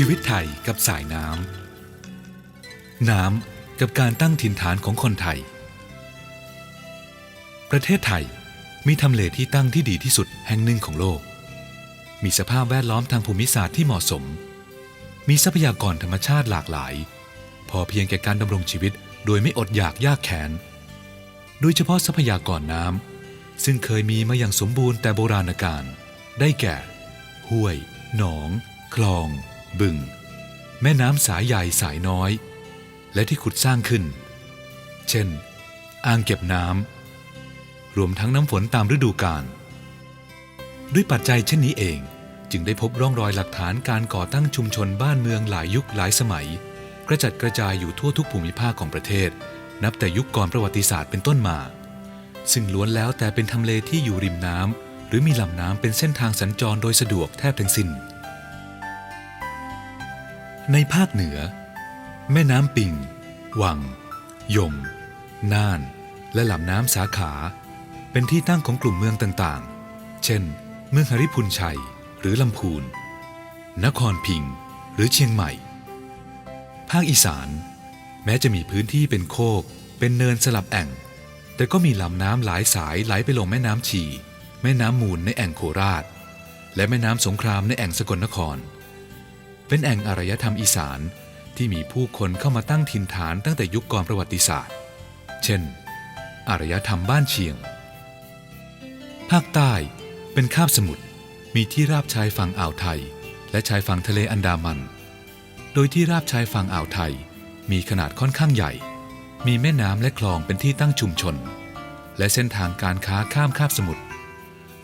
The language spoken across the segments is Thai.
ชีวิตไทยกับสายน้ำ น้ำกับการตั้งถิ่นฐานของคนไทย ประเทศไทยมีทำเลที่ตั้งที่ดีที่สุดแห่งหนึ่งของโลก มีสภาพแวดล้อมทางภูมิศาสตร์ที่เหมาะสม มีทรัพยากรธรรมชาติหลากหลาย พอเพียงแก่การดำรงชีวิตโดยไม่อดอยากยากแค้นโดยเฉพาะทรัพยากรน้ำซึ่งเคยมีมาอย่างสมบูรณ์แต่โบราณกาลได้แก่ ห้วย หนอง คลอง บึง แม่น้ำสายใหญ่สายน้อย และที่ขุดสร้างขึ้น เช่น อ่างเก็บน้ำรวมทั้งน้ำฝนตามฤดูกาลด้วยปัจจัยเช่นนี้เอง จึงได้พบร่องรอยหลักฐานการก่อตั้งชุมชนบ้านเมืองหลายยุคหลายสมัย กระจัดกระจายอยู่ทั่วทุกภูมิภาคของประเทศ นับแต่ยุคก่อนประวัติศาสตร์เป็นต้นมา ซึ่งล้วนแล้วแต่เป็นทำเลที่อยู่ริมน้ำหรือมีลำน้ำเป็นเส้นทางสัญจรโดยสะดวกแทบทั้งสิ้น ในภาคเหนือ แม่น้ำปิง วัง ยม น่าน และลำน้ำสาขา เป็นที่ตั้งของกลุ่มเมืองต่างๆ เช่น เมืองหริพุนชัย หรือลำพูน นครพิง หรือเชียงใหม่ ภาคอีสาน แม้จะมีพื้นที่เป็นโคก เป็นเนินสลับแอ่ง แต่ก็มีลำน้ำหลายสายไหลไปลงแม่น้ำชี แม่น้ำมูลในแอ่งโคราช และแม่น้ำสงครามในแอ่งสกลนคร เป็นแอ่งอารยธรรมอีสานที่มีผู้คนเข้ามาตั้งถิ่นฐานตั้งแต่ยุคก่อนประวัติศาสตร์ เช่น อารยธรรมบ้านเชียง ภาคใต้เป็นคาบสมุทรมีที่ราบชายฝั่งอ่าวไทย และชายฝั่งทะเลอันดามัน โดยที่ราบชายฝั่งอ่าวไทย มีขนาดค่อนข้างใหญ่ มีแม่น้ำและคลองเป็นที่ตั้งชุมชน และเส้นทางการค้าข้ามคาบสมุทร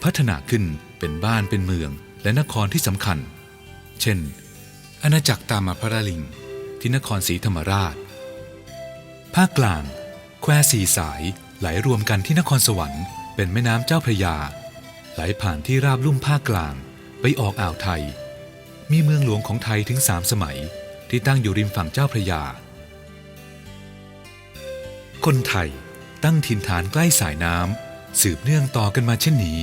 พัฒนาขึ้นเป็นบ้านเป็นเมืองและนครที่สำคัญ เช่น อาณาจักรตามาพระลิง ที่นครศรีธรรมราช ภาคกลาง แควสีสายไหลรวมกันที่นครสวรรค์เป็นแม่น้ำเจ้าพระยา ไหลผ่านที่ราบลุ่มภาคกลางไปออกอ่าวไทย มีเมืองหลวงของไทยถึงสามสมัยที่ตั้งอยู่ริมฝั่งเจ้าพระยา คนไทยตั้งถิ่นฐานใกล้สายน้ำสืบเนื่องต่อกันมาเช่นนี้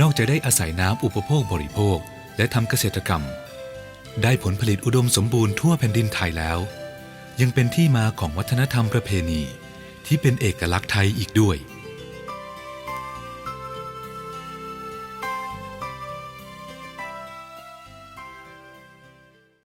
นอกจากได้อาศัยน้ำอุปโภคบริโภค และทำเกษตรกรรม ได้ผลผลิตอุดมสมบูรณ์ทั่วแผ่นดินไทยแล้ว ยังเป็นที่มาของวัฒนธรรมประเพณี ที่เป็นเอกลักษณ์ไทยอีกด้วย